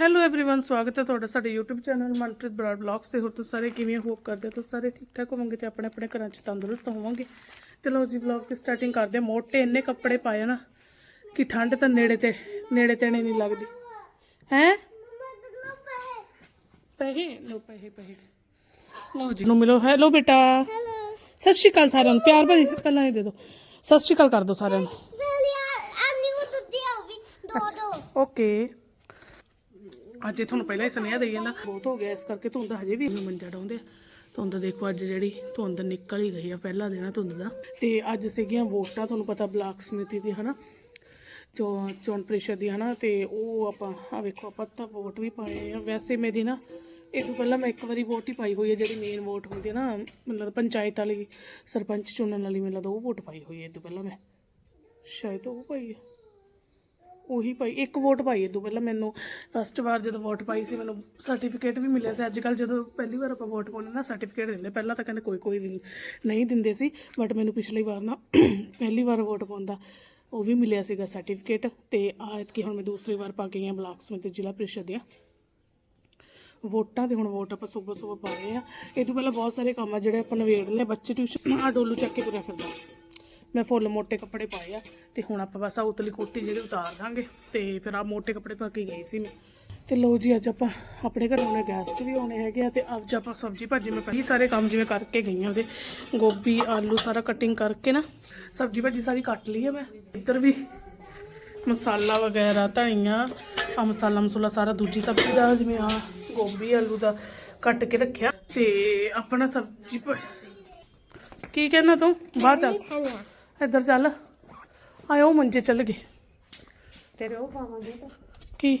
Hello everyone ਸਵਾਗਤ ਹੈ ਤੁਹਾਡਾ ਸਾਡੇ YouTube channel Manpreet Brar blogs ਤੇ ਹੋਰ ਤੁਸੀਂ ਸਾਰੇ ਕਿਵੇਂ ਹੋਪ ਕਰਦੇ ਹੋ ਤੁਸੀਂ ਸਾਰੇ ਠੀਕ ਠਾਕ ਹੋਵੋਗੇ ਤੇ ਆਪਣੇ ਆਪਣੇ ਘਰਾਂ 'ਚ ਤੰਦਰੁਸਤ ਹੋਵੋਗੇ ਚਲੋ ਜੀ ਬਲੌਗ ਦੀ ਸਟਾਰਟਿੰਗ ਕਰਦੇ ਹਾਂ ਮੋਟੇ ਇੰਨੇ ਕੱਪੜੇ ਪਾਏ ਨਾ ਕਿ ਠੰਡ ਤਾਂ ਨੇੜੇ ਤੇ ਨੇੜੇ ਤੇਣੇ ਨਹੀਂ ਲੱਗਦੀ ਹੈ ਪੈਸੇ ਲੋ ਪੈਸੇ ਪੈਸੇ ਲਓ ਜੀ ਨੂੰ ਮਿਲੋ ਹੈਲੋ ਬੇਟਾ ਸਤਿ ਸ਼੍ਰੀ ਅਕਾਲ ਸਾਰਿਆਂ ਨੂੰ ਪਿਆਰ ਭਰੀ ਪਹਿਲਾਂ ਇਹ ਦੇ ਦਿਓ ਸਤਿ ਸ਼੍ਰੀ ਅਕਾਲ ਕਰ ਦਿਓ ਸਾਰਿਆਂ ਨੂੰ ਓਕੇ ਅੱਜ ਇਹ ਤੁਹਾਨੂੰ ਪਹਿਲਾਂ ਹੀ ਸੁਨੇਹਾ ਦੇਈ ਜਾਂਦਾ। ਬਹੁਤ ਹੋ ਗਿਆ, ਇਸ ਕਰਕੇ ਧੁੰਦ ਹਜੇ ਵੀ ਮੰਜਾ ਡਾਉਂਦੇ ਆ। ਧੁੰਦ ਦੇਖੋ ਅੱਜ ਜਿਹੜੀ, ਧੁੰਦ ਨਿਕਲ ਹੀ ਗਈ ਆ, ਪਹਿਲਾ ਦਿਨ ਆ ਧੁੰਦ ਦਾ। ਤੇ ਅੱਜ ਸੀਗੀਆਂ ਵੋਟਾਂ, ਤੁਹਾਨੂੰ ਪਤਾ ਬਲਾਕ ਸਮਿਤੀ ਦੀ, ਹਨਾ? ਚੋ, ਚੋਣ ਪ੍ਰੀਸ਼ਦ ਦੀ, ਹਨਾ? ਤੇ ਉਹ ਆਪਾਂ ਆ ਵੇਖੋ, ਆਪਾਂ ਤਾਂ ਵੋਟ ਵੀ ਪਾਏ ਆ। ਵੈਸੇ ਮੇਰੀ ਨਾ, ਇਹ ਤੋਂ ਪਹਿਲਾਂ ਮੈਂ ਇੱਕ ਵਾਰੀ ਵੋਟ ਹੀ ਪਾਈ ਹੋਈ ਹੈ ਜਿਹੜੀ ਮੇਨ ਵੋਟ ਹੁੰਦੀ ਹੈ ਨਾ, ਮਤਲਬ ਪੰਚਾਇਤ ਵਾਲੀ, ਸਰਪੰਚ ਚੁਣਨ ਵਾਲੀ, ਮੈਨੂੰ ਲੱਗਦਾ ਉਹ ਵੋਟ ਪਾਈ ਹੋਈ ਹੈ ਇਹ ਤੋਂ ਪਹਿਲਾਂ ਮੈਂ। ਸ਼ਾਇਦ ਉਹ ਪਾਈ ਹੈ ਉਹੀ ਪਾਈ, ਇੱਕ ਵੋਟ ਪਾਈ ਇਹ ਤੋਂ ਪਹਿਲਾਂ ਮੈਨੂੰ। ਫਸਟ ਵਾਰ ਜਦੋਂ ਵੋਟ ਪਾਈ ਸੀ, ਮੈਨੂੰ ਸਰਟੀਫਿਕੇਟ ਵੀ ਮਿਲਿਆ ਸੀ। ਅੱਜ ਕੱਲ ਜਦੋਂ ਪਹਿਲੀ ਵਾਰ ਆਪਾਂ ਵੋਟ ਪਾਉਂਦੇ ਨਾ ਸਰਟੀਫਿਕੇਟ ਦਿੰਦੇ ਪਹਿਲਾਂ ਤਾਂ ਕਹਿੰਦੇ ਕੋਈ ਕੋਈ ਨਹੀਂ ਦਿੰਦੇ ਸੀ ਬਟ ਮੈਨੂੰ ਪਿਛਲੀ ਵਾਰ ਨਾ ਪਹਿਲੀ ਵਾਰ ਵੋਟ ਪਾਉਂਦਾ ਉਹ ਵੀ ਮਿਲਿਆ ਸੀਗਾ ਸਰਟੀਫਿਕੇਟ ਤੇ ਆ ਕਿ ਹੁਣ ਮੈਂ ਦੂਸਰੀ ਵਾਰ ਪਾ ਗਈ ਆਈ ਹਾਂ ਬਲਾਕ ਸਮਿਤੀ ਜ਼ਿਲ੍ਹਾ ਪ੍ਰੀਸ਼ਦ ਦੀਆਂ। ਵੋਟਾਂ ਤੇ ਹੁਣ ਵੋਟ ਆਪਾਂ ਸਵੇਰ ਸਵੇਰ ਪਾ ਰਹੇ ਆ ਇਹ ਤੋਂ ਪਹਿਲਾਂ ਬਹੁਤ ਸਾਰੇ ਕੰਮ ਆ ਜਿਹੜੇ ਆਪਾਂ ਨਵੇੜ ਲਏ ਬੱਚੇ ਟਿਊਸ਼ਨ ਆ ਡੋਲੂ ਚੱਕ ਕੇ ਤੁਰਿਆ ਫਿਰਦਾ। मैं फुल मोटे कपड़े पाए आ तो हूँ आप बस उतली कोटी जी उतार देंगे तो फिर आप मोटे कपड़े पा के गई सी मैं तो लो जी अच्छ आप अपने घर आने गैसट भी आने हैं तो अच्छ आप सब्ज़ी भाजी में कई सारे काम जिमें करके गई हूँ गोभी आलू सारा कटिंग करके ना सब्ज़ी भाजी सारी कट ली है मैं इधर भी मसाला वगैरह धनिया आ मसाला मसूला सारा दूजी सब्ज़ी का जिम्मे आ गोभी आलू का कट के रखे तो अपना सब्ज़ी की कहना तू बाद ਇੱਧਰ ਚੱਲ ਆਇਓ ਮੰਜੇ ਚੱਲ ਗਏ ਤੇਰੇ ਉਹ ਪਾਵਾਂਗੇ ਤਾਂ ਕੀ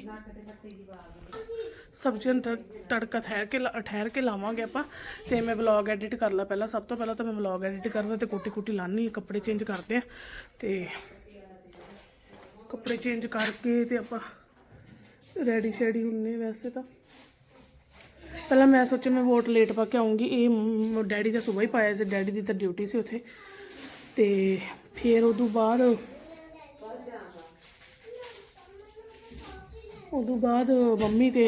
ਸਬਜ਼ੀਆਂ ਨੂੰ ਤੜ- ਤੜਕਾ ਠਹਿਰ ਕੇ ਲਾ- ਠਹਿਰ ਕੇ ਲਾਵਾਂਗੇ ਆਪਾਂ ਤੇ ਮੈਂ ਵਲੌਗ ਐਡਿਟ ਕਰ ਲਾ ਪਹਿਲਾਂ ਸਭ ਤੋਂ ਪਹਿਲਾਂ ਤਾਂ ਮੈਂ ਵਲੌਗ ਐਡਿਟ ਕਰਦਾ ਤੇ ਕੋਟੀ ਕੋਟੀ ਲਾਣੀ ਕੱਪੜੇ ਚੇਂਜ ਕਰਦੇ ਆ ਤੇ ਕੱਪੜੇ ਚੇਂਜ ਕਰਕੇ ਤੇ ਆਪਾਂ ਰੈਡੀ ਸ਼ੈਡੀ ਹੁੰਨੇ ਵੈਸੇ ਤਾਂ ਪਹਿਲਾਂ ਮੈਂ ਸੋਚਿਆ ਮੈਂ ਵੋਟ ਲੇਟ ਪਾ ਕੇ ਆਉਂਗੀ ਇਹ ਮ- ਡੈਡੀ ਤਾਂ ਸਵੇਰ ਹੀ ਪਾਇਆ ਸੀ ਡੈਡੀ ਦੀ ਤਾਂ ਡਿਊਟੀ ਸੀ ਉੱਥੇ ਤੇ ਫਿਰ ਉਦੋਂ ਬਾਅਦ ਉਦੋਂ ਬਾਅਦ ਮੰਮੀ ਤੇ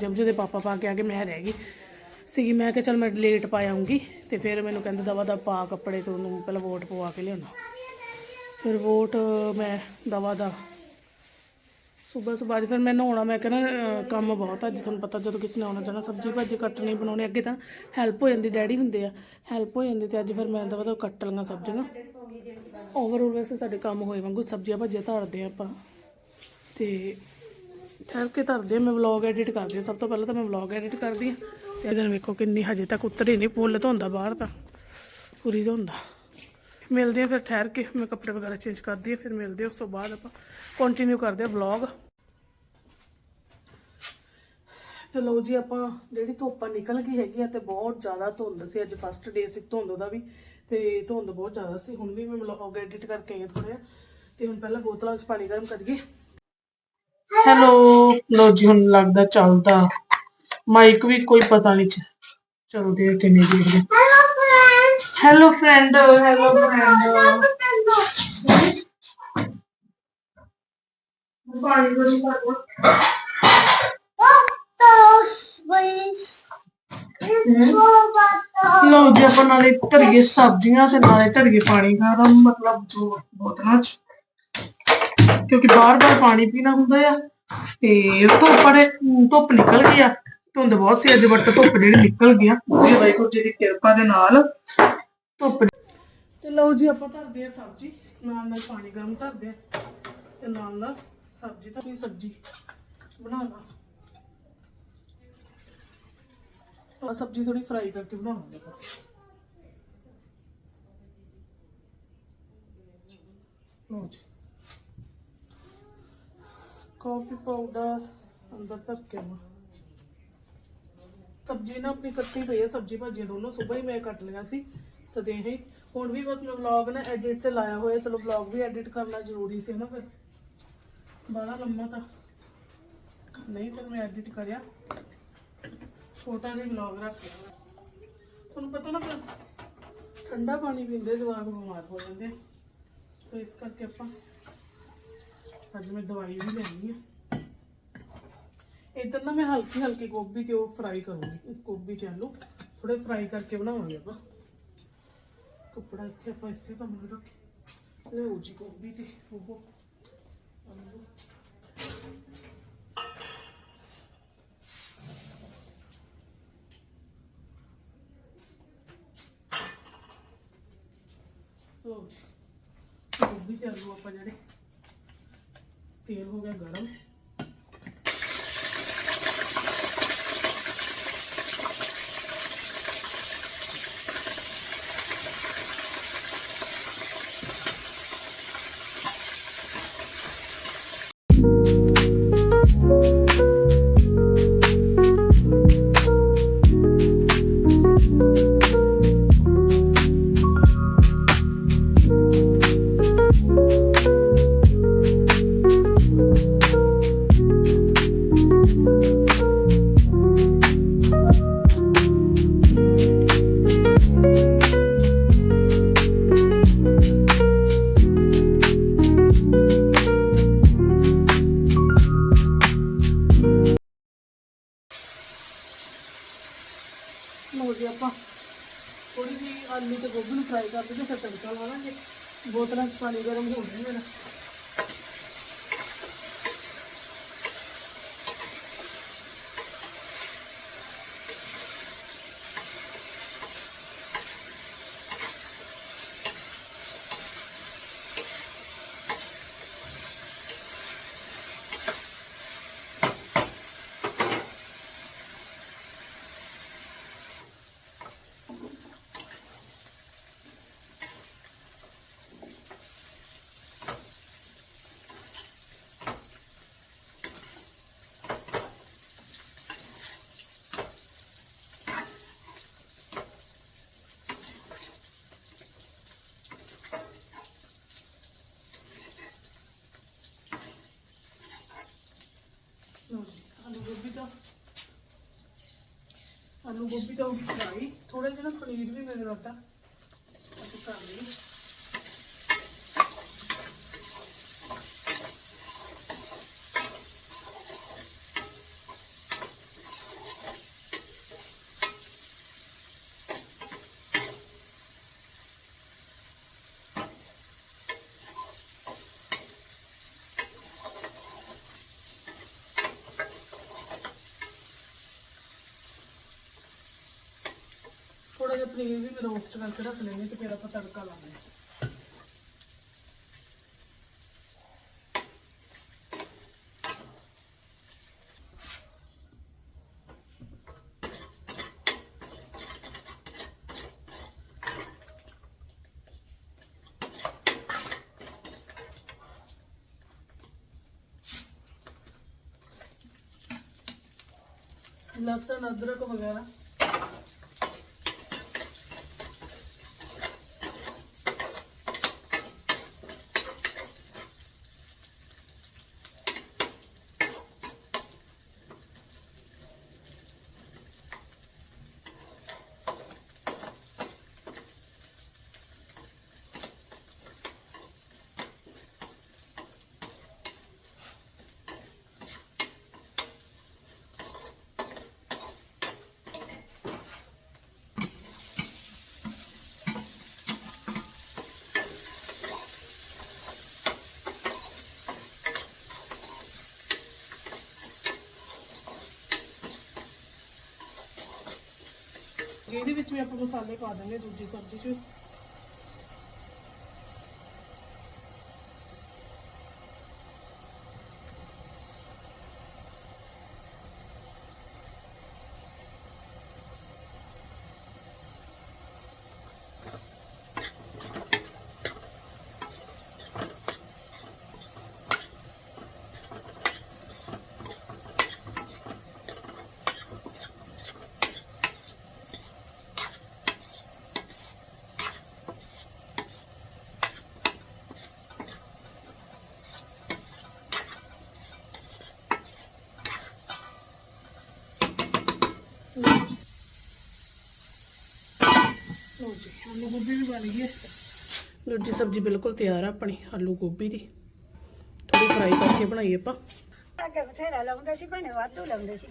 ਜਮਜੇ ਦੇ ਪਾਪਾ ਪਾ ਕੇ ਆ ਕੇ ਮੈਂ ਰਹਿ ਗਈ। ਸੀਗੀ ਮੈਂ ਕਿਹਾ ਚਲ ਮੈਂ ਲੇਟ ਪਾ ਆਉਂਗੀ ਤੇ ਫਿਰ ਮੈਨੂੰ ਕਹਿੰਦੇ ਦਵਾ ਦਾ ਪਾ ਕੱਪੜੇ ਤੋਂ ਉਹਨੂੰ ਪਹਿਲਾਂ ਵੋਟ ਪਵਾ ਕੇ ਲਿਆਉਣਾ। ਫਿਰ ਵੋਟ ਮੈਂ ਦਵਾ ਦਾ ਸਵੇਰ ਸਵੇਰ ਅੱਜ ਫਿਰ ਮੈਂ ਨਹਾਉਣਾ, ਮੈਂ ਕਹਿੰਦਾ ਕੰਮ ਬਹੁਤ ਅੱਜ ਤੁਹਾਨੂੰ ਪਤਾ, ਜਦੋਂ ਕਿਸੇ ਨੇ ਆਉਣਾ ਜਾਣਾ, ਸਬਜ਼ੀ ਭਾਜੀ ਕੱਟਣੀ ਬਣਾਉਣੀ, ਅੱਗੇ ਤਾਂ ਹੈਲਪ ਹੋ ਜਾਂਦੀ, ਡੈਡੀ ਹੁੰਦੇ ਆ ਹੈਲਪ ਹੋ ਜਾਂਦੀ ਤੇ ਅੱਜ ਫਿਰ ਮੈਂ ਦਵਾ ਦਾ ਕੱਟ ਲਈਆਂ ਸਬਜ਼ੀਆਂ ਓਵਰਆਲ ਵੈਸੇ ਸਾਡੇ ਕੰਮ ਹੋਏ ਵਾਂਗੂ ਸਬਜ਼ੀਆਂ ਭਾਜੀਆਂ ਧਰਦੇ ਆ ਆਪਾਂ। ਤੇ ਠਹਿਰ ਕੇ ਧਰਦੇ ਆ, ਮੈਂ ਵਲੌਗ ਐਡਿਟ ਕਰਦੀ ਹਾਂ। ਸਭ ਤੋਂ ਪਹਿਲਾਂ ਤਾਂ ਮੈਂ ਵਲੌਗ ਐਡਿਟ ਕਰਦੀ ਹਾਂ। ਤੇ ਇਹਦੇ ਨਾਲ ਵੇਖੋ ਕਿੰਨੀ ਹਜੇ ਤੱਕ ਉਤਰੀ ਨਹੀਂ ਪੁੱਲ ਧੋਂਦਾ ਬਾਹਰ ਤਾਂ, ਪੂਰੀ ਧੋਂਦਾ। ਮਿਲਦੇ ਆ, ਫਿਰ ਠਹਿਰ ਕੇ ਮੈਂ ਕੱਪੜੇ ਵਗੈਰਾ ਚੇਂਜ ਕਰਦੀ ਹਾਂ ਫਿਰ ਮਿਲਦੇ ਉਸ ਤੋਂ ਬਾਅਦ ਆਪਾਂ ਕੰਟੀਨਿਊ ਕਰਦੇ ਆ ਵਲੌਗ ਤੇ ਲਓ ਜੀ, ਆਪਾਂ ਜਿਹੜੀ ਧੁੱਪ ਨਿਕਲ ਗਈ ਹੈਗੀ ਆ, ਤੇ ਬਹੁਤ ਜ਼ਿਆਦਾ ਧੁੰਦ ਸੀ, ਅੱਜ ਫਸਟ ਡੇ ਸੀ ਧੁੰਦ ਦਾ ਵੀ, ਤੇ ਧੁੰਦ ਬਹੁਤ ਜ਼ਿਆਦਾ ਸੀ। ਹੁਣ ਵੀ ਮੈਂ ਵਲੌਗ ਐਡਿਟ ਕਰਕੇ ਆਈ ਥੋੜਾ ਤੇ ਹੁਣ ਪਹਿਲਾਂ ਬੋਤਲਾਂ 'ਚ ਪਾਣੀ ਗਰਮ ਕਰੀਏ। ਹੈਲੋ ਲੋ ਜੀ, ਹੁਣ ਲੱਗਦਾ ਚੱਲਦਾ। ਮਾਈਕ ਵੀ ਕੋਈ ਪਤਾ ਨਹੀਂ ਚ- ਚੱਲਦੇ ਆ ਕਿੰਨੇ ਦੇਰ ਹੈਲੋ ਫਰੈਂਡ ਹੈਲੋ ਫਰੈਂਡ ਪਾਣੀ ਗਰਮ ਕਰ ਲਓ ਲਓ ਜੀ, ਆਪਾਂ ਨਾਲੇ ਧਰੀਏ ਸਬਜ਼ੀਆਂ ਤੇ ਨਾਲੇ ਧਰੀਏ ਪਾਣੀ ਗਰਮ, ਮਤਲਬ ਜੋ ਬੋਤਲਾਂ ਚ। ਕਿਉਂਕਿ ਬਾਰ-ਬਾਰ ਪਾਣੀ ਪੀਣਾ ਹੁੰਦਾ ਆ। ਤੇ ਧੁੱਪ ਨੇ ਧੁੱਪ ਨਿਕਲ ਗਈ ਆ। ਧੁੰਦ ਬਹੁਤ ਸੀ, ਅੱਜ ਵੱਟ ਧੁੱਪ ਜਿਹੜੀ ਨਿਕਲ ਗਈ ਆ। ਵਾਹਿਗੁਰੂ ਜੀ ਦੀ ਕਿਰਪਾ ਦੇ ਨਾਲ ਧੁੱਪ ਤੇ ਲਓ ਜੀ, ਆਪਾਂ ਧਰਦੇ ਆ ਸਬਜ਼ੀ। ਨਾਲ ਨਾਲ ਪਾਣੀ ਗਰਮ ਧਰਦੇ ਆ ਤੇ ਨਾਲ ਨਾਲ ਸਬਜ਼ੀ ਤਾਂ ਸਬਜ਼ੀ ਬਣਾਉਣਾ ਆ ਸਬਜ਼ੀ ਥੋੜੀ ਫਰਾਈ ਕਰਕੇ ਬਣਾਉਣੀ ਆਪਾਂ ਲਓ ਜੀ। ਕਾਫੀ ਪਾਊਡਰ ਅੰਦਰ ਧਰ ਕੇ ਆਵਾਂ ਸਬਜ਼ੀ ਨਾ ਆਪਣੀ ਕੱਟੀ ਪਈ ਹੈ ਸਬਜ਼ੀ ਭਾਜੀ ਦੋਨੋਂ ਸਵੇਰ ਹੀ ਮੈਂ ਕੱਟ ਲਿਆ ਸੀ। ਸਦੇਹੇ ਹੁਣ ਵੀ ਬਸ ਮੈਂ ਵਲੌਗ ਨਾ ਐਡਿਟ ਤੇ ਲਾਇਆ ਹੋਇਆ, ਚਲੋ ਵਲੌਗ ਵੀ ਐਡਿਟ ਕਰਨਾ ਜ਼ਰੂਰੀ ਸੀ ਨਾ ਫਿਰ। ਬੜਾ ਲੰਮਾ ਤਾਂ। ਨਹੀਂ ਫਿਰ ਮੈਂ ਐਡਿਟ ਕਰਿਆ। ਛੋਟਾ ਜਿਹਾ ਵਲੌਗ ਰੱਖਿਆ ਤੁਹਾਨੂੰ ਪਤਾ ਨਾ ਫਿਰ ਠੰਡਾ ਪਾਣੀ ਪੀਂਦੇ ਜਵਾਕ ਬਿਮਾਰ ਹੋ ਜਾਂਦੇ ਸੋ ਇਸ ਕਰਕੇ ਆਪਾਂ ਅੱਜ ਮੈਂ ਦਵਾਈ ਵੀ ਲੈਣੀ ਆ। ਇੱਧਰ ਨਾ ਮੈਂ ਹਲਕੀ ਹਲਕੀ ਗੋਭੀ ਤੇ ਉਹ ਫਰਾਈ ਕਰੂੰਗੀ। ਗੋਭੀ ਚ ਆਲੂ। ਥੋੜੇ ਫਰਾਈ ਕਰਕੇ ਬਣਾਵਾਂਗੇ ਆਪਾਂ। ਕੱਪੜਾ ਇੱਥੇ ਆਪਾਂ ਇਸੇ ਕੰਮ ਨੂੰ ਰੱਖੇ। ਲਿਓ ਜੀ ਗੋਭੀ ਤੇ ਉਹ। ਆਲੂ ਲਓ ਗੋਭੀ ਤੇ ਆਲੂ ਆਪਾਂ ਜਿਹੜੇ। ਤੇਲ ਹੋ ਗਿਆ ਗਰਮ। ਲਓ ਜੀ ਆਪਾਂ ਥੋੜੀ ਜਿਹੀ ਆਲੂ ਤੇ ਗੋਭੀ ਨੂੰ ਫਰਾਈ ਕਰ ਦਿੰਦੇ ਫਿਰ ਤੜਕਾ ਲਾਵਾਂਗੇ ਬੋਤਲਾਂ 'ਚ ਪਾਣੀ ਗਰਮ ਹੋ ਗਿਆ ਮੇਰਾ ਲਓ ਜੀ, ਆਲੂ ਗੋਭੀ ਤਾਂ ਆਲੂ ਗੋਭੀ ਤਾਂ ਹੋ ਗਈ ਫਰਾਈ ਜਿਹਾ ਨਾ ਪਨੀਰ ਵੀ ਮੇਰੇ ਰੱਟਾ ਅਸੀਂ ਕਰ ਲਈ ਥੋੜਾ ਜਿਹਾ ਪਨੀਰ ਵੀ ਰੋਸਟ ਕਰਕੇ ਰੱਖ ਲੈਂਗੇ ਤੇ ਫਿਰ ਆਪਾਂ ਤੜਕਾ ਲਾਵਾਂਗੇ ਲਸਣ ਅਦਰਕ ਵਗੈਰਾ। ਇਹਦੇ ਵਿੱਚ ਵੀ ਆਪਾਂ ਮਸਾਲੇ ਪਾ ਦਿੰਦੇ ਹਾਂ ਦੂਜੀ ਸਬਜ਼ੀ 'ਚ ਲਓ ਜੀ ਆਲੂ ਗੋਭੀ ਵੀ ਬਣ ਗਈ ਹੈ ਦੂਜੀ ਸਬਜ਼ੀ ਬਿਲਕੁਲ ਤਿਆਰ ਆ ਆਪਣੀ ਆਲੂ ਗੋਭੀ ਦੀ। ਥੋੜੀ ਫਰਾਈ ਕਰਕੇ ਬਣਾਈ ਆਪਾਂ। ਅੱਗੇ ਬਥੇਰਾ ਲਾਉਂਦੇ ਸੀ ਭੈਣੇ ਵਾਧੂ ਲਾਉਂਦੇ ਸੀ।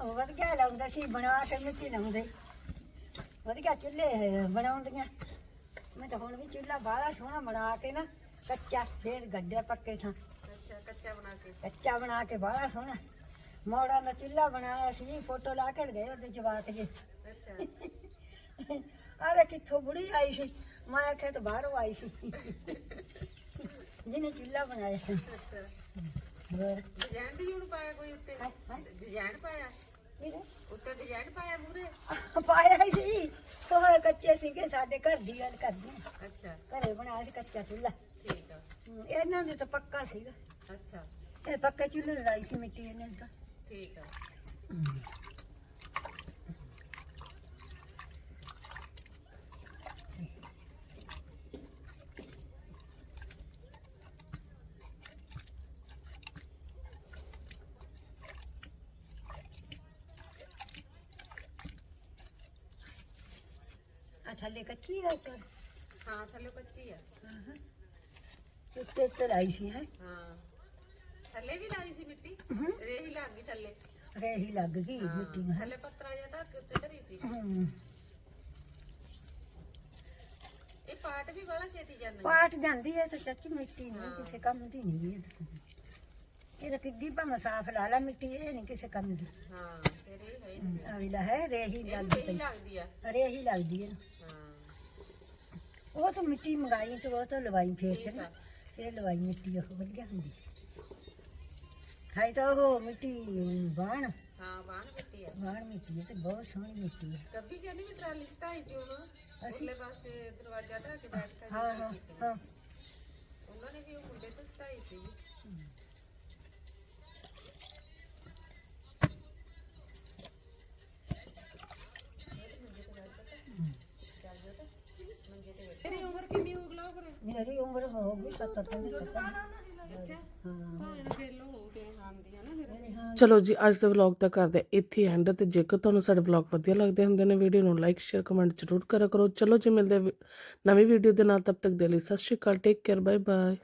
ਉਹ ਵਧੀਆ ਲਾਉਂਦੇ ਸੀ ਬਣਾ ਕੇ ਮਿੱਟੀ ਲਾਉਂਦੇ। ਵਧੀਆ ਚੁੱਲ੍ਹੇ ਬਣਾਉਂਦੀਆਂ। ਮੈਂ ਤਾਂ ਹੁਣ ਵੀ ਚੁੱਲ੍ਹਾ ਬਾਹਲਾ ਸੋਹਣਾ ਬਣਾ ਕੇ ਨਾ ਕੱਚਾ ਫੇਰ ਗੱਡੇ ਪੱਕੇ ਥਾਂ। ਅੱਛਾ ਕੱਚਾ ਬਣਾ ਕੇ। ਕੱਚਾ ਬਣਾ ਕੇ ਬਾਹਲਾ ਸੋਹਣਾ। ਮੋੜਾ ਦਾ ਚੁੱਲ੍ਹਾ ਬਣਾਇਆ ਸੀ ਫੋਟੋ ਲਾ ਕੇ ਗਏ ਉਹਦੇ ਜਵਾਕ ਜੇ। ਅੱਛਾ ਆਰੇ ਕਿੱਥੋਂ ਬੁੜੀ ਆਈ ਸੀ ਮੈਂ ਆਖਿਆ ਤਾਂ ਬਾਹਰੋਂ ਆਈ ਸੀ। ਜਿਹਨੇ ਚੁੱਲ੍ਹਾ ਬਣਾਇਆ। ਸੀ ਪਾਇਆ ਕੋਈ ਉੱਤੇ? ਹੈਂ? ਹੈਂ? ਡਿਜ਼ਾਈਨ ਪਾਇਆ? ਇਹਨੇ ਉੱਤੇ ਡਿਜ਼ਾਈਨ ਪਾਇਆ ਮੂਰੇ ਪਾਇਆ ਹੀ ਸੀ। ਕੋਹੇ ਕੱਚੇ ਸੀਗੇ ਸਾਡੇ ਘਰ ਦੀ ਗੱਲ ਕਰਦੇ। ਅੱਛਾ। ਘਰੇ ਬਣਾਇਆ ਸੀ ਕੱਚਾ ਚੁੱਲ੍ਹਾ। ਠੀਕ ਆ। ਹਮ, ਇਹਨਾਂ ਦੇ ਤਾਂ ਪੱਕਾ ਸੀਗਾ। ਅੱਛਾ। ਇਹ ਪੱਕੇ ਚੁੱਲ੍ਹੇ ਲੜਾਈ ਸੀ ਮਿੱਟੀ ਇਹਨਾਂ ਦੀ। ਤਾਂ ਠੀਕ ਆ ਆ ਥੱਲੇ ਕੱਚੀ ਆ ਉੱਤੇ ਹਾਂ ਥੱਲੇ ਕੱਚੀ ਆ ਉੱਤੇ ਤੇ ਲਾਈ ਸੀ ਹੈ ਹਾਂ ਥੱਲੇ ਵੀ ਲਾਈ ਸੀ ਮਿੱਟੀ? ਰੇਹੀ ਲੱਗ ਗਈ ਥੱਲੇ। ਰੇਹੀ ਲੱਗ ਗਈ ਮਿੱਟੀ ਨੂੰ ਥੱਲੇ ਪੱਤਰਾ ਜਿਹਾ ਧਰ ਕੇ ਉੱਤੇ ਧਰੀ ਸੀ। ਇਹ ਪਾਟ ਵੀ ਬੜਾ ਛੇਤੀ ਜਾਂਦਾ। ਪਾਟ ਜਾਂਦੀ ਹੈ ਤੇ ਚਾਚੀ ਮਿੱਟੀ ਨਹੀਂ ਕਿਸੇ ਕੰਮ ਦੀ ਨਹੀਂ ਇਹ ਇਹ ਤਾਂ ਕਿੱਡੀ ਭਾਵੇਂ ਸਾਫ਼ ਲਾ ਲਾ ਮਿੱਟੀ ਇਹ ਨਹੀਂ ਕਿਸੇ ਕੰਮ ਦੀ। ਹਾਂ ਫਿਰ ਇਹ ਹੈ ਰੇਹੀ ਲੱਗਦੀ ਰੇਹੀ ਲੱਗਦੀ ਆ। ਪਈ ਰੇਹੀ ਲੱਗਦੀ ਹੈ ਹਾਂ। ਉਹ ਤਾਂ ਮਿੱਟੀ ਮੰਗਾਈ ਤੇ ਉਹ ਤਾਂ ਲਵਾਈ ਫੇਰ ਤੇ ਠੀਕ ਨਾ। ਇਹ ਲਵਾਈ ਮਿੱਟੀ ਉਹ ਵਧੀਆ ਹੁੰਦੀ। ਹੈ ਤਾਂ ਉਹ ਮਿੱਟੀ ਬਾਣ ਹਾਂ ਬਾਣ ਮਿੱਟੀ ਆ ਬਾਣ ਮਿੱਟੀ ਹੈ ਤੇ ਬਹੁਤ ਸੋਹਣੀ ਮਿੱਟੀ ਹੈ ਕੱਬੀ ਕਹਿੰਦੀ ਵੀ ਟਰਾਲੀ ਸਟਾਈ ਸੀ ਉਹਨਾਂ ਉਰਲੇ ਪਾਸੇ ਦਰਵਾਜ਼ਾ ਢਾ ਕੇ ਬੈਠ ਸਾਈਡ ਹਾਂ ਹਾਂ ਹਾਂ ਉਹਨਾਂ ਨੇ ਵੀ ਉਹ ਮੁੰਡੇ ਤੋਂ ਸਟਾਈ ਸੀ ਤੇਰੀ ਉਮਰ ਕਿੰਨੀ ਹੋ ਗਲਾ ਪਰ ਮੇਰੀ ਉਮਰ ਹੋ ਗਈ 70 ਤੋਂ ਚਲੋ ਜੀ ਅੱਜ ਦਾ ਵਲੌਗ ਤਾਂ ਕਰਦੇ ਇੱਥੇ ਐਂਡ ਤੇ। ਜੇਕਰ ਤੁਹਾਨੂੰ ਸਾਡੇ ਵਲੌਗ ਵਧੀਆ ਲੱਗਦੇ ਹੁੰਦੇ ਨੇ ਵੀਡੀਓ ਨੂੰ ਲਾਈਕ ਸ਼ੇਅਰ ਕਮੈਂਟ ਜ਼ਰੂਰ ਕਰਿਆ ਕਰੋ। ਚਲੋ ਜੀ ਮਿਲਦੇ ਨਵੀਂ ਵੀਡੀਓ ਦੇ ਨਾਲ। ਤਬ ਤੱਕ ਦੇ ਲਈ ਸਤਿ ਸ਼੍ਰੀ ਅਕਾਲ ਟੇਕ ਕੇਅਰ ਬਾਏ ਬਾਏ